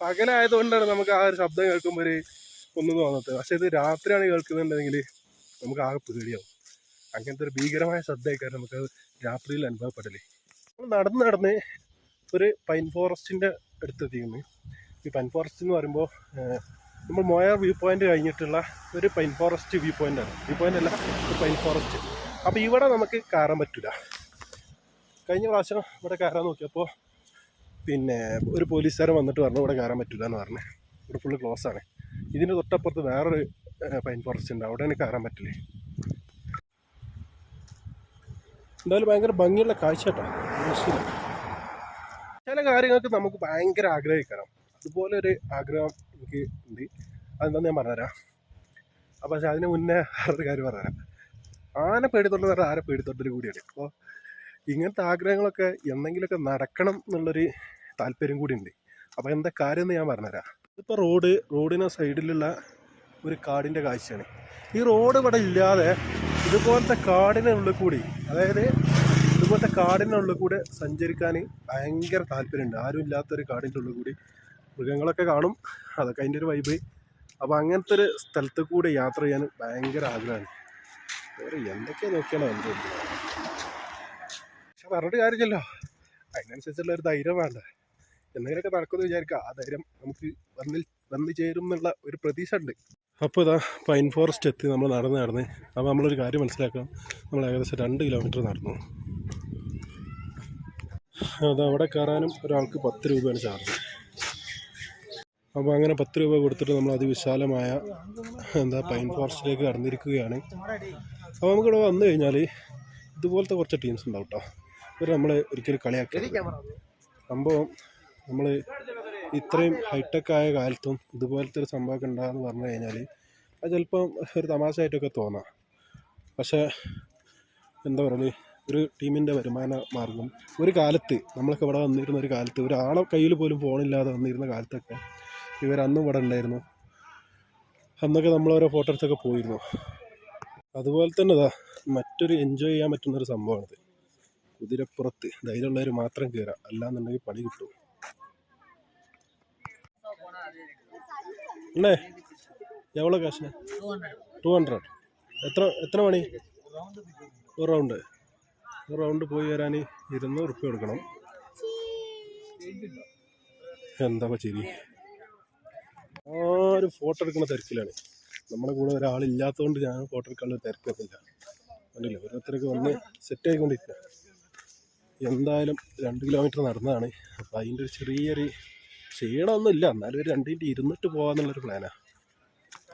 പകലായതുകൊണ്ടാണ് നമുക്ക് ആ ഒരു ശബ്ദം കേൾക്കുമ്പോൾ ഒരു ഒന്നും തോന്നാത്തത് പക്ഷെ ഇത് രാത്രിയാണ് കേൾക്കുന്നുണ്ടെങ്കിൽ നമുക്ക് ആകെ പേടിയാവും. അങ്ങനത്തെ ഒരു ഭീകരമായ ശബ്ദമൊക്കെ നമുക്ക് രാത്രിയിൽ അനുഭവപ്പെടലേ. നമ്മൾ നടന്ന് നടന്ന് ഒരു പൈൻ ഫോറസ്റ്റിന്റെ അടുത്തെത്തിക്കുന്നു. ഈ പൈൻ ഫോറസ്റ്റ് എന്ന് പറയുമ്പോൾ നമ്മൾ മോയർ വ്യൂ പോയിന്റ് കഴിഞ്ഞിട്ടുള്ള ഒരു പൈൻ ഫോറസ്റ്റ് വ്യൂ പോയിന്റ് ആണ്. വ്യൂ പോയിന്റ് അല്ല പൈൻ ഫോറസ്റ്റ്. അപ്പോൾ ഇവിടെ നമുക്ക് കയറാൻ പറ്റില്ല കഴിഞ്ഞ പ്രാവശ്യം ഇവിടെ കയറാൻ നോക്കിയപ്പോൾ പിന്നെ ഒരു പോലീസുകാരൻ വന്നിട്ട് പറഞ്ഞു ഇവിടെ കയറാൻ പറ്റില്ല എന്ന് പറഞ്ഞു. ഇവിടെ ഫുള്ള് ക്ലോസ് ആണ്. ഇതിന്റെ തൊട്ടപ്പുറത്ത് വേറൊരു പൈൻ ഫോറസ്റ്റ് ഉണ്ട്. അവിടെ എനിക്ക് കയറാൻ പറ്റില്ലേ? എന്തായാലും ഭയങ്കര ഭംഗിയുള്ള കാഴ്ച കേട്ടോ. ചില കാര്യങ്ങൾക്ക് നമുക്ക് ഭയങ്കര ആഗ്രഹിക്കണം. അതുപോലെ ഒരു ആഗ്രഹം എനിക്ക് ഉണ്ട്. അതെന്താന്ന് ഞാൻ പറഞ്ഞുതരാം. അപ്പോൾ പക്ഷേ അതിന് മുന്നേ വേറൊരു കാര്യം പറഞ്ഞുതരാം. ആന പേടിത്തൊണ്ടെന്ന് പറഞ്ഞാൽ ആന പേടിത്തൊണ്ടൊരു കൂടിയാണ്. അപ്പോൾ ഇങ്ങനത്തെ ആഗ്രഹങ്ങളൊക്കെ എന്തെങ്കിലുമൊക്കെ നടക്കണം എന്നുള്ളൊരു താല്പര്യം കൂടി ഉണ്ട് അപ്പോൾ എന്താ കാര്യം എന്ന് ഞാൻ പറഞ്ഞുതരാം. ഇപ്പോൾ റോഡ് റോഡിന് സൈഡിലുള്ള ഒരു കാടിന്റെ കാഴ്ചയാണ്. ഈ റോഡ് ഇവിടെ ഇല്ലാതെ ഇതുപോലത്തെ കാടിനുള്ളിൽ കൂടി അതായത് ഇതുപോലത്തെ കാടിനുള്ളിൽ കൂടെ സഞ്ചരിക്കാൻ ഭയങ്കര താല്പര്യമുണ്ട്. ആരും ഇല്ലാത്തൊരു കാടിന്റെ ഉള്ളിൽ കൂടി മൃഗങ്ങളൊക്കെ കാണും. അതൊക്കെ അതിന്റെ ഒരു വൈബ് അപ്പോൾ അങ്ങനത്തെ ഒരു സ്ഥലത്ത് കൂടെ യാത്ര ചെയ്യാൻ ഭയങ്കര ആഗ്രഹമാണ്. വേറെ എന്തൊക്കെയാണ് നോക്കിയാണോ എന്റെ പക്ഷെ പറഞ്ഞിട്ട് കാര്യമില്ലല്ലോ. അതിനനുസരിച്ചുള്ള ഒരു ധൈര്യം വേണ്ട? എന്തെങ്കിലുമൊക്കെ നടക്കുമെന്ന് വിചാരിക്കുക. ആ ധൈര്യം നമുക്ക് വന്നിൽ വന്നു ചേരും എന്നുള്ള ഒരു പ്രതീക്ഷ ഉണ്ട് അപ്പോൾ ഇതാ പൈൻ ഫോറസ്റ്റ് എത്തി. നമ്മൾ നടന്ന് നടന്ന്. അപ്പോൾ നമ്മളൊരു കാര്യം മനസ്സിലാക്കാം. നമ്മൾ ഏകദേശം രണ്ട് കിലോമീറ്റർ നടന്നു. അത് അവിടെ കയറാനും ഒരാൾക്ക് പത്ത് രൂപയാണ് ചാർജ്. അപ്പോൾ അങ്ങനെ പത്ത് രൂപ കൊടുത്തിട്ട് നമ്മൾ അതിവിശാലമായ എന്താ പൈൻ ഫോറസ്റ്റിലേക്ക് കടന്നിരിക്കുകയാണ്. അപ്പോൾ നമുക്കിവിടെ വന്നു കഴിഞ്ഞാൽ ഇതുപോലത്തെ കുറച്ച് ടീംസ് ഉണ്ടാവും കേട്ടോ. ഇവർ നമ്മളെ ഒരിക്കലും കളിയാക്കി സംഭവം നമ്മൾ ഇത്രയും ഹൈടെക് ആയ കാലത്തും ഇതുപോലത്തെ ഒരു സംഭവമൊക്കെ ഉണ്ടാകുമെന്ന് പറഞ്ഞു കഴിഞ്ഞാൽ അത് ചിലപ്പം ഒരു തമാശയായിട്ടൊക്കെ തോന്നാം. പക്ഷേ എന്താ പറയുക ഒരു ടീമിന്റെ വരുമാന മാർഗം ഒരു കാലത്ത് നമ്മളൊക്കെ ഇവിടെ വന്നിരുന്ന ഒരു കാലത്ത് ഒരാളെ കയ്യിൽ പോലും ഫോണില്ലാതെ വന്നിരുന്ന കാലത്തൊക്കെ ഇവരന്നും ഇവിടെ ഉണ്ടായിരുന്നു. അന്നൊക്കെ നമ്മൾ ഓരോ ഫോട്ടോ എടുത്തൊക്കെ പോയിരുന്നു. അതുപോലെ തന്നെ ഇതാ മറ്റൊരു എൻജോയ് ചെയ്യാൻ പറ്റുന്നൊരു സംഭവമാണിത്. കുതിരപ്പുറത്ത് ധൈര്യമുള്ളവർ മാത്രം കയറാം അല്ലാന്നുണ്ടെങ്കിൽ പണി കിട്ടും. അല്ലേ? എവ്വളോ കാശ് ടു ഹൺഡ്രഡ് എത്ര എത്ര മണി? ഒരു റൗണ്ട്. ഒരു റൗണ്ട് പോയി വരാൻ ഇരുന്നൂറ് റുപ്യ കൊടുക്കണം. എന്താ ചിരി? ആരും ഫോട്ടോ എടുക്കുന്ന തിരക്കിലാണ്. നമ്മുടെ കൂടെ ഒരാളില്ലാത്തതുകൊണ്ട് ഞാൻ ഫോട്ടോ എടുക്കാനുള്ള തിരക്കൊന്നുമില്ല. കണ്ടില്ലേ? ഓരോരുത്തരൊക്കെ വന്ന് സെറ്റ് ആയിക്കൊണ്ടിരിക്കുക എന്തായാലും രണ്ട് കിലോമീറ്റർ നടന്നതാണ്. അപ്പോൾ അതിന്റെ ഒരു ചെറിയൊരു ക്ഷീണമൊന്നുമില്ല. എന്നാലും ഒരു രണ്ടു മിനിറ്റ് ഇരുന്നിട്ട് പോകാമെന്നുള്ളൊരു പ്ലാനാണ്